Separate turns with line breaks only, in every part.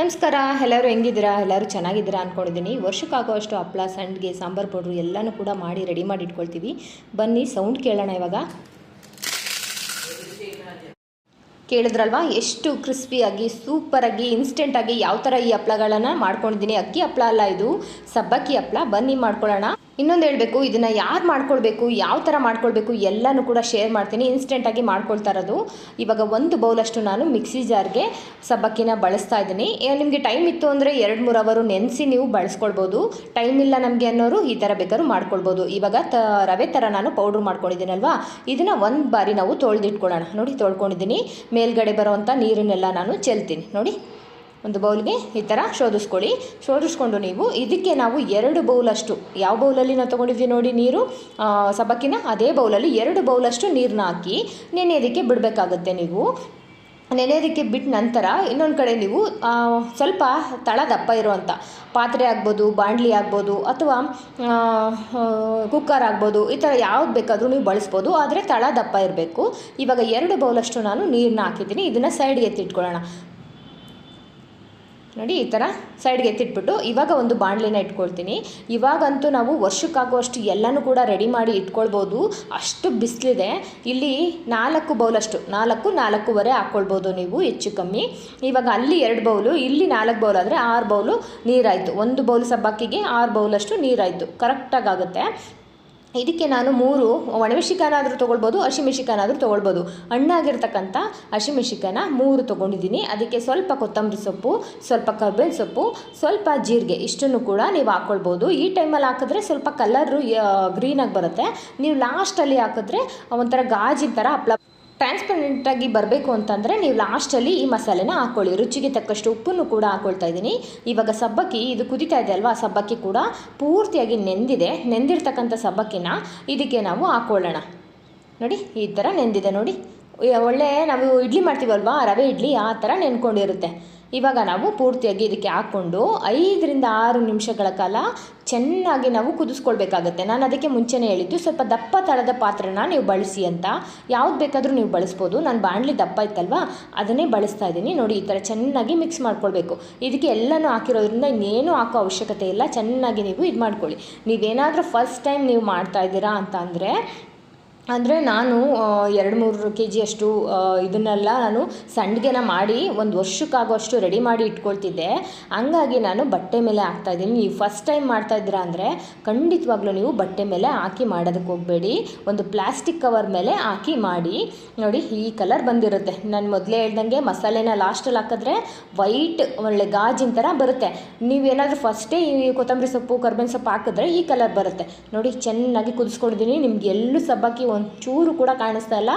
ನಮಸ್ಕಾರ, ಎಲ್ಲರೂ ಹೆಂಗಿದ್ದೀರಾ? ಎಲ್ಲರೂ ಚೆನ್ನಾಗಿದ್ದೀರಾ ಅಂದ್ಕೊಂಡಿದ್ದೀನಿ ವರ್ಷಕ್ಕಾಗುವಷ್ಟು ಹಪ್ಪಳ ಸಂಡಿಗೆ, ಸಾಂಬಾರು ಪೌಡ್ರು ಎಲ್ಲನೂ ಕೂಡ ಮಾಡಿ ರೆಡಿ ಮಾಡಿ ಇಟ್ಕೊಳ್ತೀವಿ. ಬನ್ನಿ, ಸೌಂಡ್ ಕೇಳೋಣ ಇವಾಗ. ಕೇಳಿದ್ರಲ್ವಾ? ಎಷ್ಟು ಕ್ರಿಸ್ಪಿಯಾಗಿ ಸೂಪರಾಗಿ ಇನ್ಸ್ಟೆಂಟಾಗಿ ಯಾವ ಥರ ಈ ಹಪ್ಪಳಗಳನ್ನು ಮಾಡ್ಕೊಂಡಿದ್ದೀನಿ. ಅಕ್ಕಿ ಹಪ್ಪಳ ಅಲ್ಲ ಇದು, ಸಬ್ಬಕ್ಕಿ ಹಪ್ಪಳ ಬನ್ನಿ ಮಾಡ್ಕೊಳ್ಳೋಣ. ಇನ್ನೊಂದು ಹೇಳಬೇಕು, ಇದನ್ನು ಯಾರು ಮಾಡ್ಕೊಳ್ಬೇಕು, ಯಾವ ಥರ ಮಾಡ್ಕೊಳ್ಬೇಕು ಎಲ್ಲನೂ ಕೂಡ ಶೇರ್ ಮಾಡ್ತೀನಿ ಇನ್ಸ್ಟೆಂಟಾಗಿ ಮಾಡ್ಕೊಳ್ತಾ ಇರೋದು. ಇವಾಗ ಒಂದು ಬೌಲಷ್ಟು ನಾನು ಮಿಕ್ಸಿ ಜಾರ್ಗೆ ಸಬ್ಬಕ್ಕಿನ ಬಳಸ್ತಾ ಇದ್ದೀನಿ. ನಿಮಗೆ ಟೈಮ್ ಇತ್ತು ಅಂದರೆ ಎರಡು ಮೂರು ಅವರು ನೆನೆಸಿ ನೀವು ಬಳಸ್ಕೊಳ್ಬೋದು. ಟೈಮ್ ಇಲ್ಲ ನಮಗೆ ಅನ್ನೋರು ಈ ಥರ ಬೇಕಾದ್ರೂ ಮಾಡ್ಕೊಳ್ಬೋದು. ಇವಾಗ ತ, ರವೆ ಥರ ನಾನು ಪೌಡ್ರ್ ಮಾಡ್ಕೊಂಡಿದ್ದೀನಲ್ವಾ? ಇದನ್ನು ಒಂದು ಬಾರಿ ನಾವು ತೊಳೆದಿಟ್ಕೊಳ್ಳೋಣ ನೋಡಿ, ತೊಳ್ಕೊಂಡಿದ್ದೀನಿ. ಮೇಲ್ಗಡೆ ಬರೋವಂಥ ನೀರನ್ನೆಲ್ಲ ನಾನು ಚೆಲ್ತೀನಿ. ನೋಡಿ. ಒಂದು ಬೌಲ್ಗೆ ಈ ಥರ ಶೋಧಿಸ್ಕೊಳ್ಳಿ. ಶೋಧಿಸ್ಕೊಂಡು ನೀವು ಇದಕ್ಕೆ ನಾವು ಎರಡು ಬೌಲಷ್ಟು ಯಾವ ಬೌಲಲ್ಲಿ ನಾವು ತೊಗೊಂಡಿದ್ವಿ ನೋಡಿ ನೀರು? ಸಬಕ್ಕಿನ ಅದೇ ಬೌಲಲ್ಲಿ ಎರಡು ಬೌಲಷ್ಟು ನೀರನ್ನ ಹಾಕಿ ನೆನೆಯೋದಕ್ಕೆ ಬಿಡಬೇಕಾಗತ್ತೆ ನೀವು. ನೆನೆಯೋದಕ್ಕೆ ಬಿಟ್ಟ ನಂತರ ಇನ್ನೊಂದು ಕಡೆ ನೀವು ಸ್ವಲ್ಪ ತಳ ದಪ್ಪ ಇರುವಂಥ ಪಾತ್ರೆ ಆಗ್ಬೋದು, ಬಾಂಡ್ಲಿ ಆಗ್ಬೋದು ಅಥವಾ ಕುಕ್ಕರ್ ಆಗ್ಬೋದು, ಈ ಥರ ಯಾವ್ದು ಬೇಕಾದರೂ ನೀವು ಬಳಸ್ಬೋದು, ಆದರೆ ತಳ ದಪ್ಪ ಇರಬೇಕು. ಇವಾಗ ಎರಡು ಬೌಲಷ್ಟು ನಾನು ನೀರನ್ನ ಹಾಕಿದ್ದೀನಿ. ಇದನ್ನು ಸೈಡ್ಗೆ ಎತ್ತಿಟ್ಕೊಳ್ಳೋಣ. ನೋಡಿ, ಈ ಥರ ಸೈಡ್ಗೆ ಎತ್ತಿಟ್ಬಿಟ್ಟು ಇವಾಗ ಒಂದು ಬಾಣಲಿನ ಇಟ್ಕೊಳ್ತೀನಿ. ಇವಾಗಂತೂ ನಾವು ವರ್ಷಕ್ಕಾಗುವಷ್ಟು ಎಲ್ಲನೂ ಕೂಡ ರೆಡಿ ಮಾಡಿ ಇಟ್ಕೊಳ್ಬೋದು. ಅಷ್ಟು ಬಿಸಿಲಿದೆ. ಇಲ್ಲಿ ನಾಲ್ಕು ಬೌಲಷ್ಟು ನಾಲ್ಕು, ನಾಲ್ಕೂವರೆ ಹಾಕ್ಕೊಳ್ಬೋದು ನೀವು, ಹೆಚ್ಚು ಕಮ್ಮಿ. ಇವಾಗ ಅಲ್ಲಿ ಎರಡು ಬೌಲು ಇಲ್ಲಿ ನಾಲ್ಕು ಬೌಲ್ ಆದರೆ ಆರು ಬೌಲು ನೀರಾಯಿತು. ಒಂದು ಬೌಲ್ ಸಬ್ಬಕ್ಕಿಗೆ ಆರು ಬೌಲಷ್ಟು ನೀರಾಯಿತು. ಕರೆಕ್ಟಾಗಿ ಆಗುತ್ತೆ. ಇದಕ್ಕೆ ನಾನು ಮೂರು ಒಣಮೆಣಸಿಕಾನಾದರೂ ತೊಗೊಳ್ಬೋದು ಹಸಿಮೆಣಸಿಕಾನಾದರೂ ತೊಗೊಳ್ಬೋದು. ಹಣ್ಣಾಗಿರ್ತಕ್ಕಂಥ ಹಸಿಮೆಣಸಿಕಾನ ಮೂರು ತೊಗೊಂಡಿದ್ದೀನಿ. ಅದಕ್ಕೆ ಸ್ವಲ್ಪ ಕೊತ್ತಂಬರಿ ಸೊಪ್ಪು, ಸ್ವಲ್ಪ ಕರ್ಬೇವಿನ ಸೊಪ್ಪು, ಸ್ವಲ್ಪ ಜೀರಿಗೆ, ಇಷ್ಟನ್ನು ಕೂಡ ನೀವು ಹಾಕ್ಕೊಳ್ಬೋದು. ಈ ಟೈಮಲ್ಲಿ ಹಾಕಿದ್ರೆ ಸ್ವಲ್ಪ ಕಲರು ಗ್ರೀನಾಗಿ ಬರುತ್ತೆ. ನೀವು ಲಾಸ್ಟಲ್ಲಿ ಹಾಕಿದ್ರೆ ಒಂಥರ ಗಾಜಿನ ಥರ ಹಪ್ಳ ಟ್ರಾನ್ಸ್ಪರೆಂಟಾಗಿ ಬರಬೇಕು ಅಂತಂದರೆ ನೀವು ಲಾಸ್ಟಲ್ಲಿ ಈ ಮಸಾಲೆನ ಹಾಕ್ಕೊಳ್ಳಿ ರುಚಿಗೆ ತಕ್ಕಷ್ಟು ಉಪ್ಪನ್ನು ಕೂಡ ಹಾಕ್ಕೊಳ್ತಾ ಇದ್ದೀನಿ. ಇವಾಗ ಸಬ್ಬಕ್ಕಿ ಇದು ಕುದಿತಾ ಇದೆ ಅಲ್ವಾ? ಸಬ್ಬಕ್ಕಿ ಕೂಡ ಪೂರ್ತಿಯಾಗಿ ನೆಂದಿದೆ. ನೆಂದಿರ್ತಕ್ಕಂಥ ಸಬ್ಬಕ್ಕಿನ ಇದಕ್ಕೆ ನಾವು ಹಾಕ್ಕೊಳ್ಳೋಣ ನೋಡಿ, ಈ ಥರ ನೆಂದಿದೆ ನೋಡಿ. ಒಳ್ಳೆ ನಾವು ಇಡ್ಲಿ ಮಾಡ್ತೀವಲ್ವಾ? ರವೆ ಇಡ್ಲಿ ಆ ಥರ ನೆನ್ಕೊಂಡಿರುತ್ತೆ. ಇವಾಗ ನಾವು ಪೂರ್ತಿಯಾಗಿ ಇದಕ್ಕೆ ಹಾಕ್ಕೊಂಡು ಐದರಿಂದ ಆರು ನಿಮಿಷಗಳ ಕಾಲ ಚೆನ್ನಾಗಿ ನಾವು ಕುದಿಸ್ಕೊಳ್ಬೇಕಾಗತ್ತೆ. ನಾನು ಅದಕ್ಕೆ ಮುಂಚೆನೇ ಹೇಳಿದ್ದು, ಸ್ವಲ್ಪ ದಪ್ಪ ತಳದ ಪಾತ್ರೆನ ನೀವು ಬಳಸಿ ಅಂತ. ಯಾವ್ದು ಬೇಕಾದರೂ ನೀವು ಬಳಸ್ಬೋದು. ನಾನು ಬಾಣಲಿ ದಪ್ಪ ಇತ್ತಲ್ವಾ? ಅದನ್ನೇ ಬಳಸ್ತಾ ಇದ್ದೀನಿ. ನೋಡಿ, ಈ ಥರ ಚೆನ್ನಾಗಿ ಮಿಕ್ಸ್ ಮಾಡ್ಕೊಳ್ಬೇಕು. ಇದಕ್ಕೆ ಎಲ್ಲನೂ ಹಾಕಿರೋದ್ರಿಂದ ಇನ್ನೇನು ಹಾಕೋ ಅವಶ್ಯಕತೆ ಇಲ್ಲ. ಚೆನ್ನಾಗಿ ನೀವು ಇದು ಮಾಡ್ಕೊಳ್ಳಿ ನೀವೇನಾದರೂ ಫಸ್ಟ್ ಟೈಮ್ ನೀವು ಮಾಡ್ತಾ ಇದ್ದೀರಾ ಅಂತ ಅಂದರೆ ಅಂದರೆ ನಾನು ಎರಡು ಮೂರು ಕೆ ಜಿಯಷ್ಟು ಇದನ್ನೆಲ್ಲ ನಾನು ಸಂಡಿಗೆನ ಮಾಡಿ ಒಂದು ವರ್ಷಕ್ಕಾಗುವಷ್ಟು ರೆಡಿ ಮಾಡಿ ಇಟ್ಕೊಳ್ತಿದ್ದೆ. ಹಂಗಾಗಿ ನಾನು ಬಟ್ಟೆ ಮೇಲೆ ಹಾಕ್ತಾಯಿದ್ದೀನಿ ನೀವು ಫಸ್ಟ್ ಟೈಮ್ ಮಾಡ್ತಾ ಇದ್ದೀರಾ ಅಂದರೆ ಖಂಡಿತವಾಗ್ಲೂ ನೀವು ಬಟ್ಟೆ ಮೇಲೆ ಹಾಕಿ ಮಾಡೋದಕ್ಕೆ ಹೋಗಬೇಡಿ. ಒಂದು ಪ್ಲಾಸ್ಟಿಕ್ ಕವರ್ ಮೇಲೆ ಹಾಕಿ ಮಾಡಿ. ನೋಡಿ, ಈ ಕಲರ್ ಬಂದಿರುತ್ತೆ. ನಾನು ಮೊದಲೇ ಹೇಳ್ದಂಗೆ ಮಸಾಲೆನ ಲಾಸ್ಟಲ್ಲಿ ಹಾಕಿದ್ರೆ ವೈಟ್, ಒಳ್ಳೆ ಗಾಜಿನ ಥರ ಬರುತ್ತೆ. ನೀವೇನಾದರೂ ಫಸ್ಟೇ ಈ ಕೊತ್ತಂಬರಿ ಸೊಪ್ಪು, ಕರ್ಬೇವಿನ ಸೊಪ್ಪು ಹಾಕಿದ್ರೆ ಈ ಕಲರ್ ಬರುತ್ತೆ. ನೋಡಿ, ಚೆನ್ನಾಗಿ ಕುದಿಸ್ಕೊಂಡಿದ್ದೀನಿ. ನಿಮ್ಗೆ ಎಲ್ಲೂ ಸಬ್ಬಕ್ಕಿ ಒಂಚೂರು ಕೂಡ ಕಾಣಿಸ್ತಾ ಇಲ್ಲ.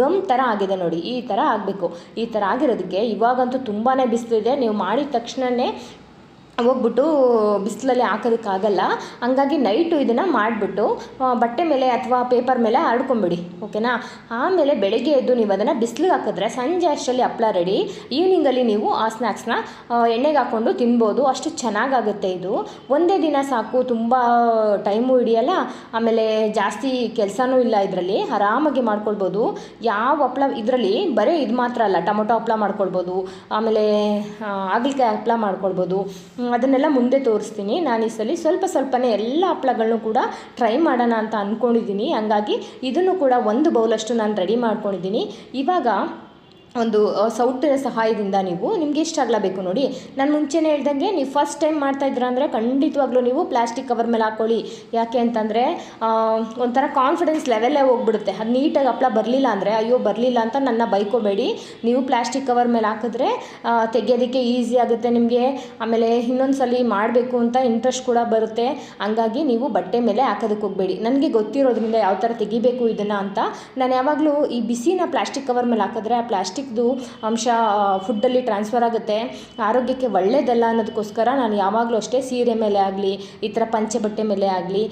ಗಮ್ ಥರ ಆಗಿದೆ ನೋಡಿ, ಈ ಥರ ಆಗಬೇಕು. ಈ ಥರ ಆಗಿರೋದಕ್ಕೆ ಇವಾಗಂತೂ ತುಂಬಾ ಬಿಸಿಲಿದೆ. ನೀವು ಮಾಡಿದ ತಕ್ಷಣವೇ ಹೋಗ್ಬಿಟ್ಟು ಬಿಸಿಲಲ್ಲಿ ಹಾಕೋದಕ್ಕಾಗಲ್ಲ. ಹಂಗಾಗಿ ನೈಟು ಇದನ್ನು ಮಾಡಿಬಿಟ್ಟು ಬಟ್ಟೆ ಮೇಲೆ ಅಥವಾ ಪೇಪರ್ ಮೇಲೆ ಆಡ್ಕೊಂಬಿಡಿ ಓಕೆನಾ ಆಮೇಲೆ ಬೆಳಗ್ಗೆ ಎದ್ದು ನೀವು ಅದನ್ನು ಬಿಸಿಲಿಗೆ ಹಾಕಿದ್ರೆ ಸಂಜೆ ಅಷ್ಟರಲ್ಲಿ ಹಪ್ಪಳ ರೆಡಿ ಈವ್ನಿಂಗಲ್ಲಿ ನೀವು ಆ ಸ್ನ್ಯಾಕ್ಸ್ನ ಎಣ್ಣೆಗೆ ಹಾಕ್ಕೊಂಡು ತಿನ್ಬೋದು. ಅಷ್ಟು ಚೆನ್ನಾಗಾಗುತ್ತೆ ಇದು. ಒಂದೇ ದಿನ ಸಾಕು, ತುಂಬ ಟೈಮು ಹಿಡಿಯಲ್ಲ. ಆಮೇಲೆ ಜಾಸ್ತಿ ಕೆಲಸನೂ ಇಲ್ಲ ಇದರಲ್ಲಿ. ಆರಾಮಾಗಿ ಮಾಡ್ಕೊಳ್ಬೋದು. ಯಾವ ಹಪ್ಪಳ ಇದರಲ್ಲಿ ಬರೀ ಇದು ಮಾತ್ರ ಅಲ್ಲ, ಟೊಮೊಟೊ ಹಪ್ಪಳ ಮಾಡ್ಕೊಳ್ಬೋದು. ಆಮೇಲೆ ಹಾಗಲಕಾಯಿ ಹಪ್ಳ ಮಾಡ್ಕೊಳ್ಬೋದು. ಅದನ್ನೆಲ್ಲ ಮುಂದೆ ತೋರಿಸ್ತೀನಿ. ನಾನು ಈ ಸಲ ಸ್ವಲ್ಪ ಸ್ವಲ್ಪನೇ ಎಲ್ಲ ಹಪ್ಪಳಗಳನ್ನೂ ಕೂಡ ಟ್ರೈ ಮಾಡೋಣ ಅಂತ ಅಂದ್ಕೊಂಡಿದ್ದೀನಿ ಹಂಗಾಗಿ ಇದನ್ನು ಕೂಡ ಒಂದು ಬೌಲಷ್ಟು ನಾನು ರೆಡಿ ಮಾಡ್ಕೊಂಡಿದ್ದೀನಿ ಇವಾಗ ಒಂದು ಸೌಟಿನ ಸಹಾಯದಿಂದ ನೀವು ನಿಮ್ಗೆ ಎಷ್ಟು ಅಗಲ ನೋಡಿ. ನಾನು ಮುಂಚೆನೇ ಹೇಳ್ದಂಗೆ ನೀವು ಫಸ್ಟ್ ಟೈಮ್ ಮಾಡ್ತಾ ಇದ್ದೀರಾ ಅಂದರೆ ಖಂಡಿತವಾಗ್ಲೂ ನೀವು ಪ್ಲಾಸ್ಟಿಕ್ ಕವರ್ ಮೇಲೆ ಹಾಕ್ಕೊಳ್ಳಿ ಯಾಕೆ ಅಂತಂದರೆ ಒಂಥರ ಕಾನ್ಫಿಡೆನ್ಸ್ ಲೆವೆಲ್ಲೇ ಹೋಗ್ಬಿಡುತ್ತೆ. ಅದು ನೀಟಾಗಿ ಹಪ್ಪಳ ಬರಲಿಲ್ಲ ಅಂದರೆ, ಅಯ್ಯೋ ಬರಲಿಲ್ಲ ಅಂತ ನನ್ನ ಬೈಕೋಬೇಡಿ. ನೀವು ಪ್ಲಾಸ್ಟಿಕ್ ಕವರ್ ಮೇಲೆ ಹಾಕಿದ್ರೆ ತೆಗೆಯೋದಕ್ಕೆ ಈಸಿ ಆಗುತ್ತೆ ನಿಮಗೆ. ಆಮೇಲೆ ಇನ್ನೊಂದು ಸಲ ಮಾಡಬೇಕು ಅಂತ ಇಂಟ್ರೆಸ್ಟ್ ಕೂಡ ಬರುತ್ತೆ. ಹಂಗಾಗಿ ನೀವು ಬಟ್ಟೆ ಮೇಲೆ ಹಾಕೋದಕ್ಕೆ ಹೋಗಬೇಡಿ. ನನಗೆ ಗೊತ್ತಿರೋದ್ರಿಂದ ಯಾವ ಥರ ತೆಗಿಬೇಕು ಇದನ್ನು ಅಂತ. ನಾನು ಯಾವಾಗಲೂ ಈ ಬಿಸಿನ ಪ್ಲಾಸ್ಟಿಕ್ ಕವರ್ ಮೇಲೆ ಹಾಕಿದ್ರೆ ಆ ಪ್ಲಾಸ್ಟಿಕ್ದು ಅಂಶ ಫುಡ್ಡಲ್ಲಿ ಟ್ರಾನ್ಸ್ಫರ್ ಆಗುತ್ತೆ. ಆರೋಗ್ಯಕ್ಕೆ ಒಳ್ಳೆಯದಲ್ಲ ಅನ್ನೋದಕ್ಕೋಸ್ಕರ ನಾನು ಯಾವಾಗಲೂ ಅಷ್ಟೇ ಸೀರೆ ಮೇಲೆ ಆಗಲಿ, ಈ ಥರ ಪಂಚೆ ಬಟ್ಟೆ ಮೇಲೆ ಆಗಲಿ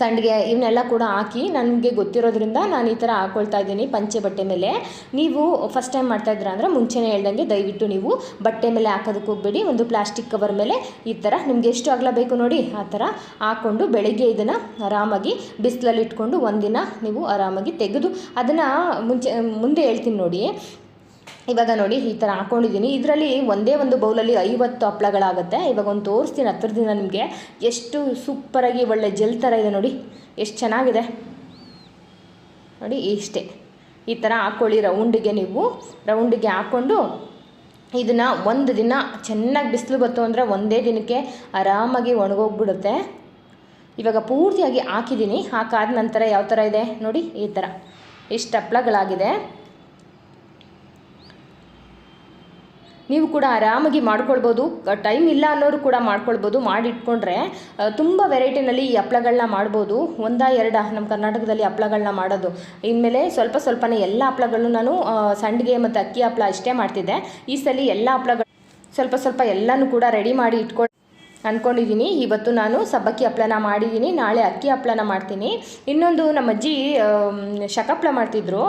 ಸಂಡಿಗೆ ಇವನ್ನೆಲ್ಲ ಕೂಡ ಹಾಕಿ ನನಗೆ ಗೊತ್ತಿರೋದ್ರಿಂದ ನಾನು ಈ ಥರ ಹಾಕ್ಕೊಳ್ತಾ ಇದ್ದೀನಿ ಪಂಚೆ ಬಟ್ಟೆ ಮೇಲೆ. ನೀವು ಫಸ್ಟ್ ಟೈಮ್ ಮಾಡ್ತಾ ಇದ್ದೀರಾ ಅಂದರೆ ಮುಂಚೆನೇ ಹೇಳ್ದಂಗೆ ದಯವಿಟ್ಟು ನೀವು ಬಟ್ಟೆ ಮೇಲೆ ಹಾಕೋದಕ್ಕೆ ಹೋಗಬೇಡಿ. ಒಂದು ಪ್ಲಾಸ್ಟಿಕ್ ಕವರ್ ಮೇಲೆ ಈ ಥರ ನಿಮ್ಗೆ ಎಷ್ಟು ಅಗಲ ಬೇಕು ನೋಡಿ ಆ ಥರ ಹಾಕ್ಕೊಂಡು ಬೆಳಗ್ಗೆ ಇದನ್ನು ಆರಾಮಾಗಿ ಬಿಸಿಲಲ್ಲಿ ಇಟ್ಕೊಂಡು ಒಂದಿನ ನೀವು ಆರಾಮಾಗಿ ತೆಗೆದು ಅದನ್ನು ಮುಂಚೆ, ಮುಂದೆ ಹೇಳ್ತೀನಿ ನೋಡಿ. ಇವಾಗ ನೋಡಿ ಈ ಥರ ಹಾಕ್ಕೊಂಡಿದ್ದೀನಿ ಇದರಲ್ಲಿ ಒಂದೇ ಒಂದು ಬೌಲಲ್ಲಿ ಐವತ್ತು ಹಪ್ಳಗಳಾಗುತ್ತೆ. ಇವಾಗ ಒಂದು ತೋರಿಸ್ತೀನಿ ಹತ್ತಿರದಿಂದ ನಿಮಗೆ. ಎಷ್ಟು ಸೂಪರಾಗಿ ಒಳ್ಳೆ ಜೆಲ್ ಥರ ಇದೆ ನೋಡಿ. ಎಷ್ಟು ಚೆನ್ನಾಗಿದೆ. ನೋಡಿ, ಇಷ್ಟೇ. ಈ ಥರ ಹಾಕ್ಕೊಳ್ಳಿ ರೌಂಡಿಗೆ ನೀವು. ರೌಂಡಿಗೆ ಹಾಕ್ಕೊಂಡು ಇದನ್ನು ಒಂದು ದಿನ ಚೆನ್ನಾಗಿ ಬಿಸಿಲು ಬಂತು ಅಂದರೆ ಒಂದೇ ದಿನಕ್ಕೆ ಆರಾಮಾಗಿ ಒಣಗೋಗ್ಬಿಡುತ್ತೆ. ಇವಾಗ ಪೂರ್ತಿಯಾಗಿ ಹಾಕಿದ್ದೀನಿ. ಹಾಕಾದ ನಂತರ ಯಾವ ಥರ ಇದೆ? ನೋಡಿ, ಈ ಥರ ಇಷ್ಟು ಹಪ್ಳಗಳಾಗಿದೆ. ನೀವು ಕೂಡ ಆರಾಮಾಗಿ ಮಾಡ್ಕೊಳ್ಬೋದು. ಟೈಮ್ ಇಲ್ಲ ಅನ್ನೋರು ಕೂಡ ಮಾಡ್ಕೊಳ್ಬೋದು. ಮಾಡಿಟ್ಕೊಂಡ್ರೆ ತುಂಬ ವೆರೈಟಿನಲ್ಲಿ ಈ ಹಪ್ಳಗಳನ್ನ ಮಾಡ್ಬೋದು. ಒಂದ ಎರಡ ನಮ್ಮ ಕರ್ನಾಟಕದಲ್ಲಿ ಹಪ್ಳಗಳನ್ನ ಮಾಡೋದು. ಇನ್ಮೇಲೆ ಸ್ವಲ್ಪ ಸ್ವಲ್ಪನೇ ಎಲ್ಲ ಹಪ್ಳಗಳನ್ನು ನಾನು ಸಂಡಿಗೆ ಮತ್ತು ಅಕ್ಕಿ ಹಪ್ಳ ಅಷ್ಟೇ ಮಾಡ್ತಿದ್ದೆ. ಈ ಸಲ ಎಲ್ಲ ಹಪ್ಳಗಳು, ಸ್ವಲ್ಪ ಸ್ವಲ್ಪ ಎಲ್ಲನೂ ಕೂಡ ರೆಡಿ ಮಾಡಿ ಇಟ್ಕೊಂಡು ಅಂದ್ಕೊಂಡಿದ್ದೀನಿ ಇವತ್ತು ನಾನು ಸಬ್ಬಕ್ಕಿ ಹಪ್ಪಳನ ಮಾಡಿದ್ದೀನಿ ನಾಳೆ ಅಕ್ಕಿ ಹಪ್ಪಳನ ಮಾಡ್ತೀನಿ. ಇನ್ನೊಂದು ನಮ್ಮ ಅಜ್ಜಿ ಶಕಪ್ಳ ಮಾಡ್ತಿದ್ರು.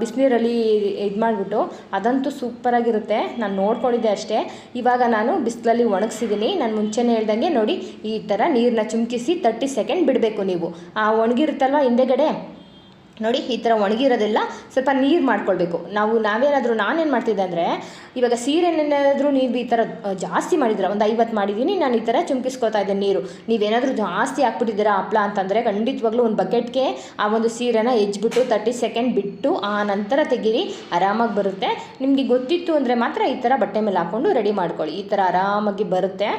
ಬಿಸಿನೀರಲ್ಲಿ ಇದು ಮಾಡಿಬಿಟ್ಟು. ಅದಂತೂ ಸೂಪರಾಗಿರುತ್ತೆ ನಾನು ನೋಡ್ಕೊಂಡಿದ್ದೆ ಅಷ್ಟೇ. ಇವಾಗ ನಾನು ಬಿಸಿಲಲ್ಲಿ ಒಣಗಿಸಿದ್ದೀನಿ ನಾನು ಮುಂಚೆನೇ ಹೇಳ್ದಂಗೆ ನೋಡಿ, ಈ ಥರ ನೀರನ್ನ ಚುಮ್ಕಿಸಿ ತರ್ಟಿ ಸೆಕೆಂಡ್ ಬಿಡಬೇಕು ನೀವು. ಆ ಒಣಗಿರುತ್ತಲ್ವ ಹಿಂದೆಗಡೆ? ನೋಡಿ, ಈ ಥರ ಒಣಗಿರೋದೆಲ್ಲ ಸ್ವಲ್ಪ ನೀರು ಮಾಡ್ಕೊಳ್ಬೇಕು. ನಾವು, ನಾವೇನಾದರೂ, ನಾನೇನು ಮಾಡ್ತಿದ್ದೆ ಅಂದರೆ, ಇವಾಗ ಸೀರೆನೇನಾದರೂ ನೀವು ಈ ಥರ ಜಾಸ್ತಿ ಮಾಡಿದ್ರೆ ಒಂದು ಐವತ್ತು ಮಾಡಿದ್ದೀನಿ, ನಾನು ಈ ಥರ ಚುಮ್ಕಿಸ್ಕೊತಾ ಇದ್ದೆ ನೀರು. ನೀವೇನಾದರೂ ಜಾಸ್ತಿ ಹಾಕ್ಬಿಟ್ಟಿದ್ದೀರಾ ಹಪ್ಳ ಅಂತಂದರೆ, ಖಂಡಿತವಾಗ್ಲೂ ಒಂದು ಬಕೆಟ್ಗೆ ಆ ಒಂದು ಸೀರೆನ ಹೆಜ್ಬಿಟ್ಟು ತರ್ಟಿ ಸೆಕೆಂಡ್ ಬಿಟ್ಟು ಆ ನಂತರ ತೆಗೀರಿ, ಆರಾಮಾಗಿ ಬರುತ್ತೆ. ನಿಮಗೆ ಗೊತ್ತಿತ್ತು ಅಂದರೆ ಮಾತ್ರ ಈ ಥರ ಬಟ್ಟೆ ಮೇಲೆ ಹಾಕ್ಕೊಂಡು ರೆಡಿ ಮಾಡ್ಕೊಳ್ಳಿ. ಈ ಥರ ಆರಾಮಾಗಿ ಬರುತ್ತೆ.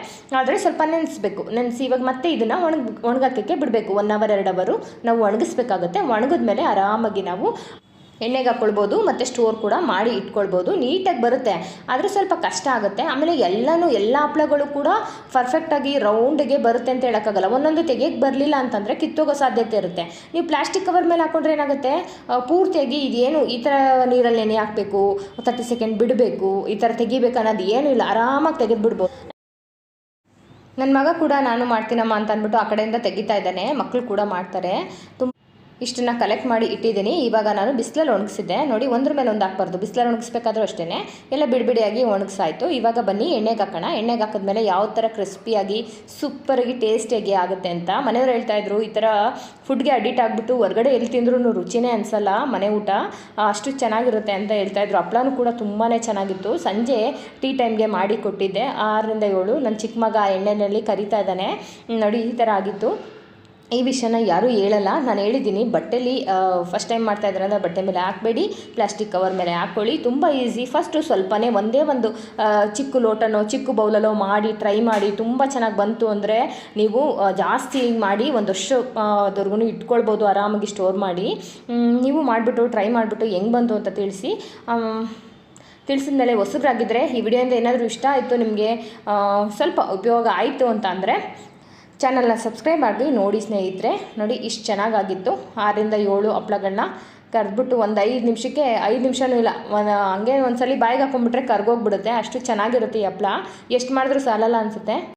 ಆದರೆ ಸ್ವಲ್ಪ ನೆನೆಸ್ಬೇಕು. ನೆನೆಸಿ ಇವಾಗ ಮತ್ತೆ ಇದನ್ನು ಒಣಗಿ ಒಣಗಾಕಕ್ಕೆ ಬಿಡಬೇಕು. ಒನ್ ಅವರ್, ಎರಡು ಅವರು. ನಾವು ಒಣಗಿಸ್ಬೇಕಾಗುತ್ತೆ. ಒಣಗಿದ್ಮೇಲೆ ಆರಾಮಾಗಿ ನಾವು ಎಣ್ಣೆಗೆ ಹಾಕ್ಕೊಳ್ಬೋದು ಮತ್ತು ಸ್ಟೋರ್ ಕೂಡ ಮಾಡಿ ಇಟ್ಕೊಳ್ಬೋದು, ನೀಟಾಗಿ ಬರುತ್ತೆ. ಆದರೆ ಸ್ವಲ್ಪ ಕಷ್ಟ ಆಗುತ್ತೆ. ಆಮೇಲೆ ಎಲ್ಲನೂ ಎಲ್ಲ ಹಪ್ಪಳಗಳು ಕೂಡ ಪರ್ಫೆಕ್ಟಾಗಿ ರೌಂಡಿಗೆ ಬರುತ್ತೆ ಅಂತ ಹೇಳೋಕ್ಕಾಗಲ್ಲ. ಒಂದೊಂದು ತೆಗೆಯಕ್ಕೆ ಬರಲಿಲ್ಲ ಅಂತಂದರೆ ಕಿತ್ತೋಗೋ ಸಾಧ್ಯತೆ ಇರುತ್ತೆ. ನೀವು ಪ್ಲಾಸ್ಟಿಕ್ ಕವರ್ ಮೇಲೆ ಹಾಕೊಂಡ್ರೆ ಏನಾಗುತ್ತೆ? ಪೂರ್ತಿಯಾಗಿ ಇದೇನು ಈ ಥರ ನೀರಲ್ಲಿ ನೆನೆ ಹಾಕಬೇಕು ತರ್ಟಿ ಸೆಕೆಂಡ್ ಬಿಡಬೇಕು, ಈ ಥರ ತೆಗಿಬೇಕು ಅನ್ನೋದು ಏನೂ ಇಲ್ಲ. ಆರಾಮಾಗಿ ತೆಗೆದು ಬಿಡ್ಬೋದು ನನ್ನ ಮಗ ಕೂಡ ನಾನು ಮಾಡ್ತೀನಮ್ಮ ಅಂತ ಅಂದ್ಬಿಟ್ಟು ಆ ಕಡೆಯಿಂದ ತೆಗಿತಾ ಇದ್ದಾನೆ. ಮಕ್ಕಳು ಕೂಡ ಮಾಡ್ತಾರೆ. ತುಂಬ ಇಷ್ಟನ್ನು ಕಲೆಕ್ಟ್ ಮಾಡಿ ಇಟ್ಟಿದ್ದೀನಿ. ಇವಾಗ ನಾನು ಬಿಸಿಲಲ್ಲಿ ಒಣಗಿಸಿದ್ದೆ. ನೋಡಿ, ಒಂದ್ರ ಮೇಲೆ ಒಂದು ಹಾಕ್ಬಾರ್ದು. ಬಿಸಿಲಲ್ಲಿ ಒಣಗಿಸ್ಬೇಕಾದ್ರೂ ಅಷ್ಟೇ ಎಲ್ಲ ಬಿಡಿಬಿಡಿಯಾಗಿ ಒಣಗಿಸಾಯ್ತು. ಇವಾಗ ಬನ್ನಿ, ಎಣ್ಣೆಗೆ ಹಾಕೋಣ. ಎಣ್ಣೆಗೆ ಹಾಕಿದ್ಮೇಲೆ ಯಾವ ಥರ ಕ್ರಿಸ್ಪಿಯಾಗಿ ಸೂಪರಾಗಿ ಟೇಸ್ಟಿಯಾಗಿ ಆಗುತ್ತೆ ಅಂತ ಮನೆಯವ್ರು ಹೇಳ್ತಾ ಇದ್ರು. ಈ ಥರ ಫುಡ್ಗೆ ಅಡಿಟ್ ಆಗಿಬಿಟ್ಟು ಹೊರಗಡೆ ಎಲ್ಲಿ ತಿಂದ್ರೂ ರುಚಿನೇ ಅನಿಸಲ್ಲ ಮನೆ ಊಟ. ಅಷ್ಟು ಚೆನ್ನಾಗಿರುತ್ತೆ ಅಂತ ಹೇಳ್ತಾ ಇದ್ರು. ಹಪ್ಳನೂ ಕೂಡ ತುಂಬಾ ಚೆನ್ನಾಗಿತ್ತು. ಸಂಜೆ ಟೀ ಟೈಮ್ಗೆ ಮಾಡಿ ಕೊಟ್ಟಿದ್ದೆ. ಆರರಿಂದ ಏಳು. ನನ್ನ ಚಿಕ್ಕ ಮಗ ಆ ಎಣ್ಣೆಯಲ್ಲಿ ಕರಿತಾ ಇದ್ದಾನೆ. ನೋಡಿ, ಈ ಥರ ಆಗಿತ್ತು. ಈ ವಿಷಯನ ಯಾರೂ ಹೇಳಲ್ಲ. ನಾನು ಹೇಳಿದ್ದೀನಿ, ಬಟ್ಟೆಲಿ ಫಸ್ಟ್ ಟೈಮ್ ಮಾಡ್ತಾ ಇದ್ದಾರೆ ಅಂದರೆ ಬಟ್ಟೆ ಮೇಲೆ ಹಾಕಬೇಡಿ ಪ್ಲಾಸ್ಟಿಕ್ ಕವರ್ ಮೇಲೆ ಹಾಕ್ಕೊಳ್ಳಿ ತುಂಬ ಈಸಿ ಫಸ್ಟು ಸ್ವಲ್ಪನೇ ಒಂದೇ ಒಂದು ಚಿಕ್ಕ ಲೋಟನೋ, ಚಿಕ್ಕ ಬೌಲಲ್ಲೋ ಮಾಡಿ ಟ್ರೈ ಮಾಡಿ, ತುಂಬ ಚೆನ್ನಾಗಿ ಬಂತು ಅಂದರೆ ನೀವು ಜಾಸ್ತಿ ಮಾಡಿ, ಒಂದು ವರ್ಷದವರೆಗೂ ಇಟ್ಕೊಳ್ಬೋದು, ಆರಾಮಾಗಿ ಸ್ಟೋರ್ ಮಾಡಿ. ನೀವು ಮಾಡಿಬಿಟ್ಟು ಟ್ರೈ ಮಾಡಿಬಿಟ್ಟು ಹೆಂಗೆ ಬಂತು ಅಂತ ತಿಳಿಸಿ. ತಿಳಿಸಿದ ಮೇಲೆ ಹೊಸಬ್ರಾಗಿದ್ದರೆ ಈ ವಿಡಿಯೋಯಿಂದ ಏನಾದರೂ ಇಷ್ಟ ಆಯಿತು, ನಿಮಗೆ ಸ್ವಲ್ಪ ಉಪಯೋಗ ಆಯಿತು ಅಂತ ಅಂದರೆ ಚಾನಲ್ನ ಸಬ್ಸ್ಕ್ರೈಬ್ ಆಗಿ ನೋಡಿ ಸ್ನೇಹಿತರೆ. ನೋಡಿ, ಇಷ್ಟು ಚೆನ್ನಾಗಾಗಿತ್ತು. ಆರಿಂದ ಏಳು ಹಪ್ಳಗಳನ್ನ ಕರೆದ್ಬಿಟ್ಟು ಒಂದು ಐದು ನಿಮಿಷಕ್ಕೆ, ಐದು ನಿಮಿಷನೂ ಇಲ್ಲ, ಒಂದು, ಹಂಗೆ ಒಂದ್ಸಲಿ ಬಾಯಿಗೆ ಹಾಕೊಂಡ್ಬಿಟ್ರೆ ಕರ್ಗೋಗ್ಬಿಡುತ್ತೆ. ಅಷ್ಟು ಚೆನ್ನಾಗಿರುತ್ತೆ ಈ ಹಪ್ಳ. ಎಷ್ಟು ಮಾಡಿದ್ರೂ ಸಾಲಲ್ಲ ಅನಿಸುತ್ತೆ.